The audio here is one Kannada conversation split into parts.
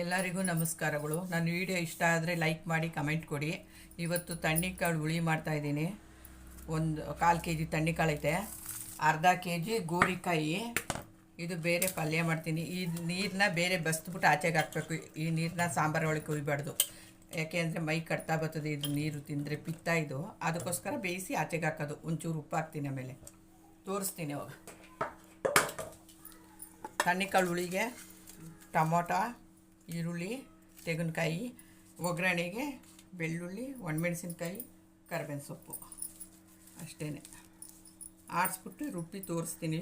ಎಲ್ಲರಿಗೂ ನಮಸ್ಕಾರಗಳು. ನನ್ನ ವಿಡಿಯೋ ಇಷ್ಟ ಆದರೆ ಲೈಕ್ ಮಾಡಿ, ಕಮೆಂಟ್ ಕೊಡಿ. ಇವತ್ತು ತಣ್ಣಿಕಾಳು ಹುಳಿ ಮಾಡ್ತಾಯಿದ್ದೀನಿ ಒಂದು ಕಾಲು ಕೆ ಜಿ ತಣ್ಣಿಕಾಳು ಐತೆ ಅರ್ಧ ಕೆ ಜಿ ಗೋರಿಕಾಯಿ. ಇದು ಬೇರೆ ಪಲ್ಯ ಮಾಡ್ತೀನಿ. ಈ ನೀರನ್ನ ಬೇರೆ ಬಸ್ದ್ಬಿಟ್ಟು ಆಚೆಗೆ ಹಾಕಬೇಕು. ಈ ನೀರನ್ನ ಸಾಂಬಾರು ಒಳಗೆ ಕುಯ್ಬಾರ್ದು. ಯಾಕೆಂದರೆ ಮೈ ಕಟ್ತಾ ಬರ್ತದೆ ಇದು ನೀರು ತಿಂದರೆ ಪಿತ್ತ ಇದು. ಅದಕ್ಕೋಸ್ಕರ ಬೇಯಿಸಿ ಆಚೆಗೆ ಹಾಕೋದು. ಒಂಚೂರು ಉಪ್ಪು ಹಾಕ್ತೀನಿ ಆಮೇಲೆ. ತೋರಿಸ್ತೀನಿ ಅವಾಗ ತಣ್ಣಿಕಾಳು ಹುಳಿಗೆ ಟೊಮೊಟೊ ಈರುಳ್ಳಿ, ತೆಂಗಿನಕಾಯಿ, ಒಗ್ಗರಣೆಗೆ ಬೆಳ್ಳುಳ್ಳಿ, ಒಣಮೆಣಸಿನ್ಕಾಯಿ, ಕರಿಬೇವಿನ ಸೊಪ್ಪು. ಅಷ್ಟೇ ಆಡಿಸ್ಬಿಟ್ಟು ರುಬ್ಬಿ ತೋರಿಸ್ತೀನಿ.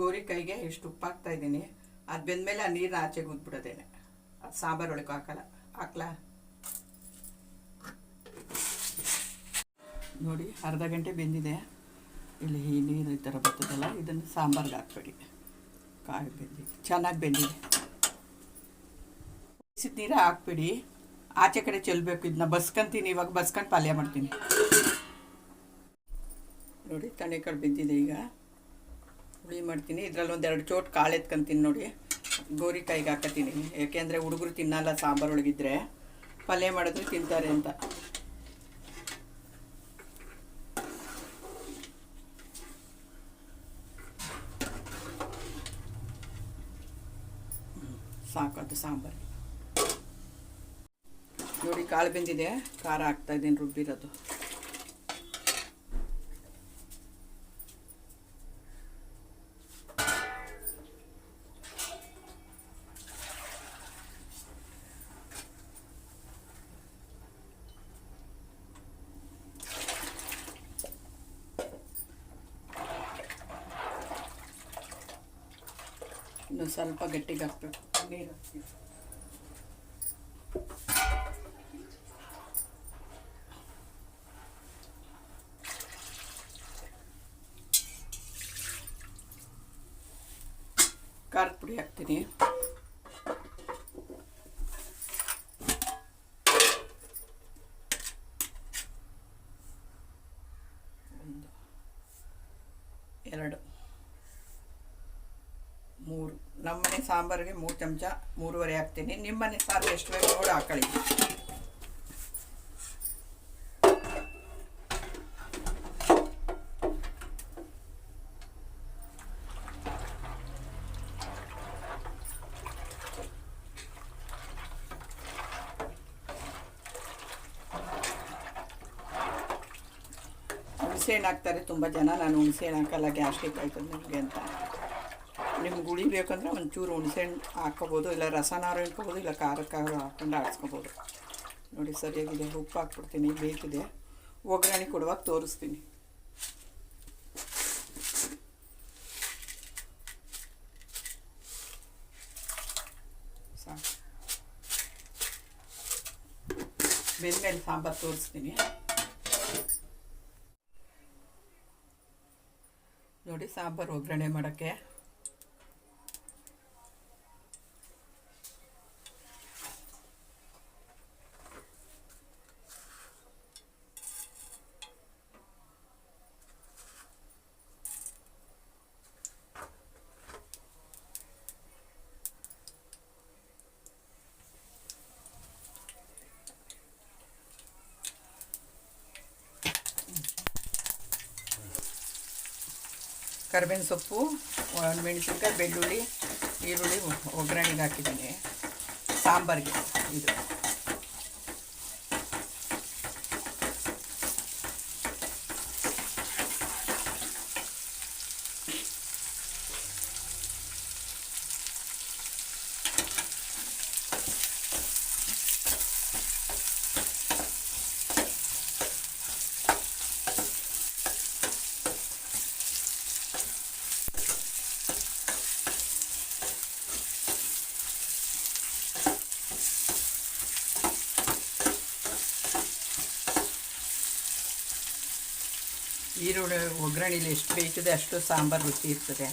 ಗೋರಿಕಾಯಿಗೆ ಎಷ್ಟು ಉಪ್ಪು ಹಾಕ್ತಾ ಇದ್ದೀನಿ. ಅದು ಬೆಂದಮೇಲೆ ಆ ನೀರನ್ನ ಆಚೆ ಗುದ್ಬಿಡೋದೇನೆ ಅದು ಸಾಂಬಾರು ಒಳಗೆ ಹಾಕಲ್ಲ. ಹಾಕ್ಲಾ? ನೋಡಿ, ಅರ್ಧ ಗಂಟೆ ಬೆಂದಿದೆ. ಇಲ್ಲಿ ಈ ನೀರು ಈ ಥರ ಬರ್ತದಲ್ಲ, ಇದನ್ನು ಸಾಂಬಾರ್ಗೆ ಹಾಕ್ಬೇಡಿ. ಕಾಯಿ ಬೆಂದಿದೆ. ಚೆನ್ನಾಗಿ ಬೆಂದಿದೆ. ಬಿಸಿದ ನೀರು ಹಾಕ್ಬಿಡಿ. ಆಚೆ ಕಡೆ ಚೆಲ್ಲಬೇಕು ಇದನ್ನ ಬಸ್ಕೊಂತೀನಿ. ಇವಾಗ ಬಸ್ಕೊಂಡು ಪಲ್ಯ ಮಾಡ್ತೀನಿ. ನೋಡಿ ತಣೆಕಾಳು ಬಿದ್ದಿದೆ ಈಗ. ಹುಳಿ ಮಾಡ್ತೀನಿ. ಇದರಲ್ಲಿ ಒಂದೆರಡು ಚೋಟ್ ಕಾಳು ಎತ್ಕೊಂತೀನಿ ನೋಡಿ. ಗೋರಿಕಾಯಿಗೆ ಹಾಕತ್ತೀನಿ. ಯಾಕೆಂದರೆ ಹುಡುಗರು ತಿನ್ನಲ್ಲ ಸಾಂಬಾರು ಒಳಗಿದ್ರೆ. ಪಲ್ಯ ಮಾಡಿದ್ರೆ ತಿಂತಾರೆ ಅಂತ. ಸಾಕದು ಸಾಂಬಾರು. ನೋಡಿ ಕಾಳು ಬೆಂದಿದೆ. ಖಾರ ಹಾಕ್ತಾ ಇದ್ದೀನಿ ರುಬ್ಬಿರೋದು. ಇನ್ನು ಸ್ವಲ್ಪ ಗಟ್ಟಿಗೆ ಹಾಕ್ಬೇಕು. ನೀರು ಹಾಕ್ತೀನಿ ಖಾರದ ಪುಡಿ ಹಾಕ್ತೀನಿ. ಒಂದು ಎರಡು. ಮೂರು ನಮ್ಮನೆ ಸಾಂಬಾರಿಗೆ ಮೂರು ಚಮಚ, ಮೂರುವರೆ ಹಾಕ್ತೀನಿ. ನಿಮ್ಮನೆ ಸಾರು ಎಷ್ಟು ಬೇಕು ನೋಡಿ ಹಾಕೊಳ್ಳಿ. ಹುಣಸೆಹಣ್ಣು ಹಾಕ್ತಾರೆ. ತುಂಬ ಜನ ನಾನು ಹುಣಸೆಹಣ್ಣು ಹಾಕಲ್ಲ, ಗ್ಯಾಸ್ಟ್ರಿಕ್ ಆಯ್ತದೆ ನಿಮಗೆ ಅಂತ. ನಿಮ್ಗೆ ಗುಳಿ ಬೇಕಂದ್ರೆ ಒಂಚೂರು ಹುಣಸೆಹಣ್ಣು ಹಾಕ್ಕೋಬೋದು, ಇಲ್ಲ ರಸನಾರು ಇಟ್ಕೋಬೋದು, ಇಲ್ಲ ಖಾರಕ್ಕೆ ಹಾಕೊಂಡು ಆಡಿಸ್ಕೋಬೋದು. ನೋಡಿ ಸರಿಯಾಗಿದೆ, ಉಪ್ಪು ಹಾಕ್ಬಿಡ್ತೀನಿ, ಬೇಕಿದೆ. ಒಗ್ಗರಣೆ ಕೊಡುವಾಗ ತೋರಿಸ್ತೀನಿ. ಬೆಂದ್ಮೇಲೆ ಸಾಂಬಾರು ತೋರಿಸ್ತೀನಿ. ನೋಡಿ ಸಾಂಬಾರು ಒಗ್ಗರಣೆ ಮಾಡೋಕ್ಕೆ. ಕರಿಬೇವಿನ ಸೊಪ್ಪು ಒಂದು ಮೆಣಸಿನ್ಕಾಯಿ ಬೆಳ್ಳುಳ್ಳಿ ಈರುಳ್ಳಿ ಒಗ್ಗರಣೆಗೆ ಹಾಕಿದ್ದೀನಿ. ಸಾಂಬಾರಿಗೆ ಇದು. ಈರುಳ್ಳಿ ಒಗ್ಗರಣೆಯಲ್ಲಿ ಎಷ್ಟು ಬೇಕಿದೆ ಅಷ್ಟು ಸಾಂಬಾರು ರುಚಿ ಇರ್ತದೆ.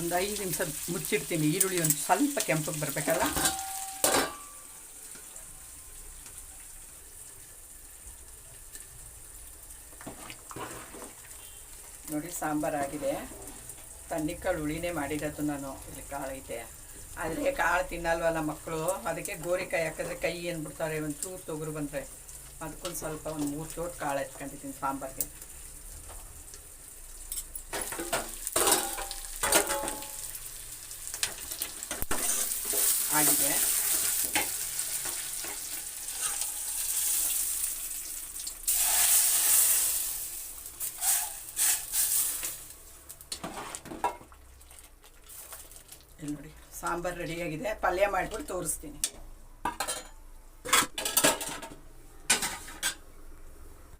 ಒಂದು ಐದು ನಿಮಿಷ ಮುಚ್ಚಿಡ್ತೀನಿ, ಈರುಳ್ಳಿ ಒಂದು ಸ್ವಲ್ಪ ಕೆಂಪಕ್ಕೆ ಬರಬೇಕಲ್ಲ? ನೋಡಿ ಸಾಂಬಾರಾಗಿದೆ ತಣ್ಣಿಕಾಳು ಹುಳಿನೇ ಮಾಡಿರೋದು ನಾನು. ಇಲ್ಲಿ ಕಾಳು ಐತೆ. ಆದರೆ ಕಾಳು ತಿನ್ನಲ್ವಲ್ಲ ಮಕ್ಕಳು? ಅದಕ್ಕೆ ಗೋರಿಕಾಯಿ ಹಾಕಿದ್ರೆ ಕೈ ಏನು ಬಿಡ್ತಾರೆ? ಒಂದು ಚೂರು ತೊಗರು ಬಂದರೆ. ಅದಕ್ಕೊಂದು ಸ್ವಲ್ಪ ಒಂದು ಮೂರು ಚೋಟ್ ಕಾಳು ಎತ್ಕೊಂಡಿದ್ದೀನಿ ಸಾಂಬಾರಿಗೆ. ಆಗಿದೆ ಇಲ್ಲಿ ನೋಡಿ ಸಾಂಬಾರು ರೆಡಿಯಾಗಿದೆ. ಪಲ್ಯ ಮಾಡ್ಬಿಟ್ಟು ತೋರಿಸ್ತೀನಿ.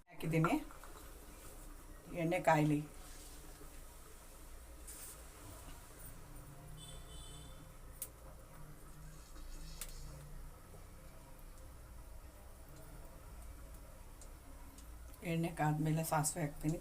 ಹಾಕಿದ್ದೀನಿ. ಎಣ್ಣೆ ಕಾಯ್ಲಿ. ಎಣ್ಣೆ ಕಾದ್ಮೇಲೆ ಸಾಸಿವೆ ಹಾಕ್ತೀನಿ.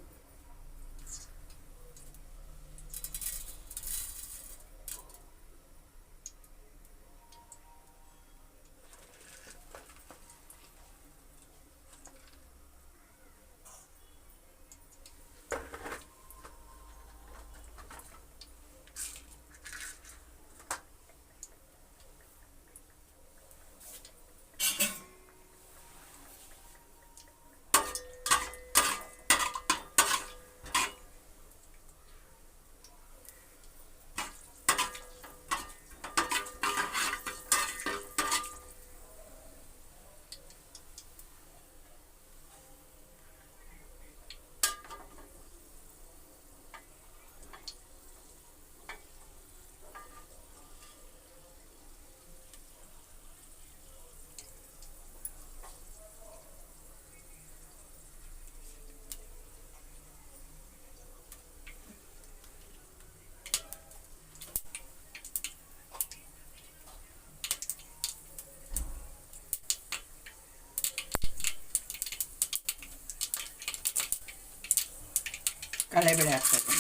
ಕಡಲೆಬೇಳೆ ಹಾಕ್ತಾಯಿದ್ದೀನಿ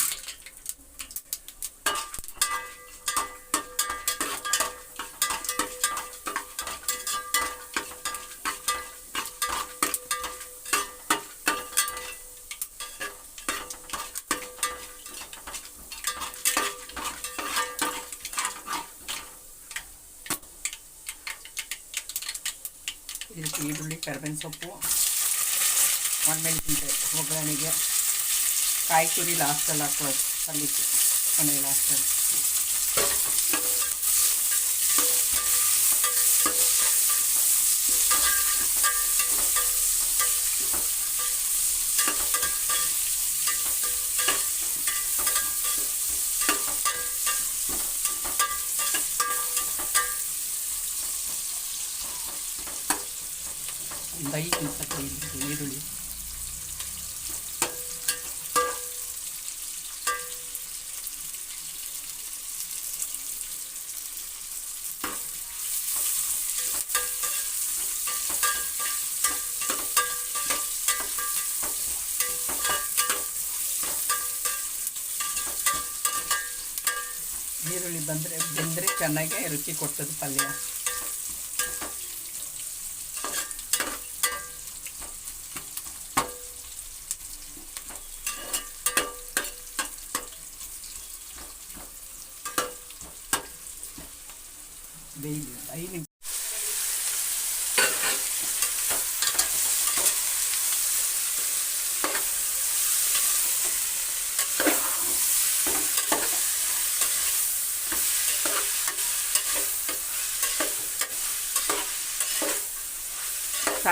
ಇದಕ್ಕೆ ಈರುಳ್ಳಿ ಕರಿಬೇವಿನ ಸೊಪ್ಪು ಒಣಮೆಣಸಿನ್ಕಾಯಿ ಒಗ್ಗರಣೆಗೆ ಕಾಯಿ ತುರಿ ಲಾಸ್ಟಲ್ಲಿ ಹಾಕ್ಬೋದು ಪಲ್ಯಕ್ಕೆ ಕೊನೆ ಲಾಸ್ಟಲ್ಲಿ ಒಂದು ಐದು ನಿಮಿಷ ಕೈಲಿ ಈರುಳ್ಳಿ ಈರುಳ್ಳಿ ಬಂದರೆ ಬೆಂದರೆ ಚೆನ್ನಾಗಿ ರುಚಿ ಕೊಡ್ತದೆ ಪಲ್ಯ. ಬೇಯ್ಲಿ ಐದು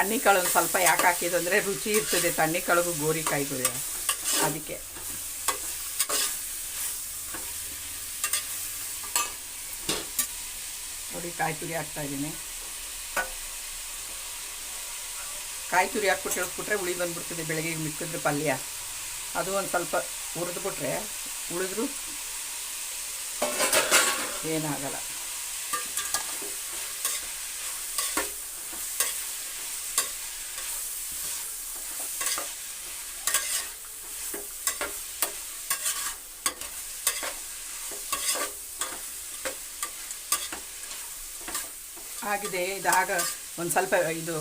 ತಣ್ಣಿಕಾಳು ಒಂದು ಸ್ವಲ್ಪ ಯಾಕೆ ಹಾಕಿದ್ದು ಅಂದರೆ ರುಚಿ ಇರ್ತದೆ ತಣ್ಣಿಕಾಳಿಗೂ ಗೋರಿಕಾಯಿಗೂ ಅದಕ್ಕೆ. ನೋಡಿ ಕಾಯಿ ತುರಿ ಹಾಕ್ತಾ ಇದ್ದೀನಿ. ಕಾಯಿ ತುರಿ ಹಾಕ್ಬಿಟ್ಟು ಹೇಳ್ಬಿಟ್ರೆ ಉಳಿ ಬಂದ್ಬಿಡ್ತದೆ, ಬೆಳಗ್ಗೆ ಮಿಕ್ಕಿದ್ರೆ ಪಲ್ಯ. ಅದು ಒಂದು ಸ್ವಲ್ಪ ಹುರಿದ್ಬಿಟ್ರೆ ಉಳಿದ್ರು ಏನಾಗಲ್ಲ. ಆಗಿದೆ, ಇದಾಗ ಒಂದು ಸ್ವಲ್ಪ ಇದು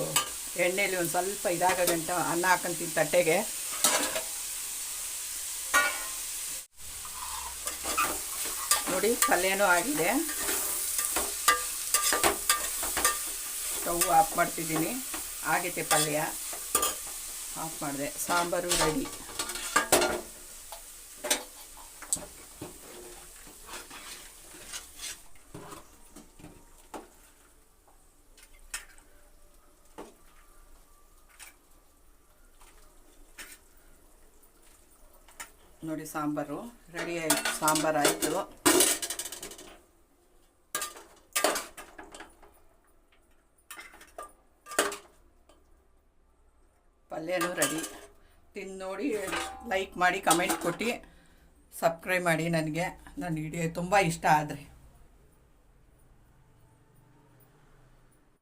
ಎಣ್ಣೆಯಲ್ಲಿ ಒಂದು ಸ್ವಲ್ಪ ಇದಾಗ ಗಂಟ ಅನ್ನ ಹಾಕೊಂತೀನಿ ತಟ್ಟೆಗೆ. ನೋಡಿ, ಪಲ್ಯನೂ ಆಗಿದೆ. ಸ್ಟವ್ ಆಫ್ ಮಾಡ್ತಿದ್ದೀನಿ. ಆಗೈತೆ ಪಲ್ಯ. ಆಫ್ ಮಾಡಿದೆ. ಸಾಂಬಾರು ರೆಡಿ. ಸಾಂಬಾರು. ರೆಡಿ ಆಯಿತು, ಸಾಂಬಾರು ಆಯಿತು. ಪಲ್ಯನೂ ರೆಡಿ. ತಿಂದು ನೋಡಿ ಲೈಕ್ ಮಾಡಿ ಕಮೆಂಟ್ ಕೊಟ್ಟು ಸಬ್ಸ್ಕ್ರೈಬ್ ಮಾಡಿ ನನಗೆ. ನನ್ನ ವಿಡಿಯೋ ತುಂಬ ಇಷ್ಟ ಆದರೆ.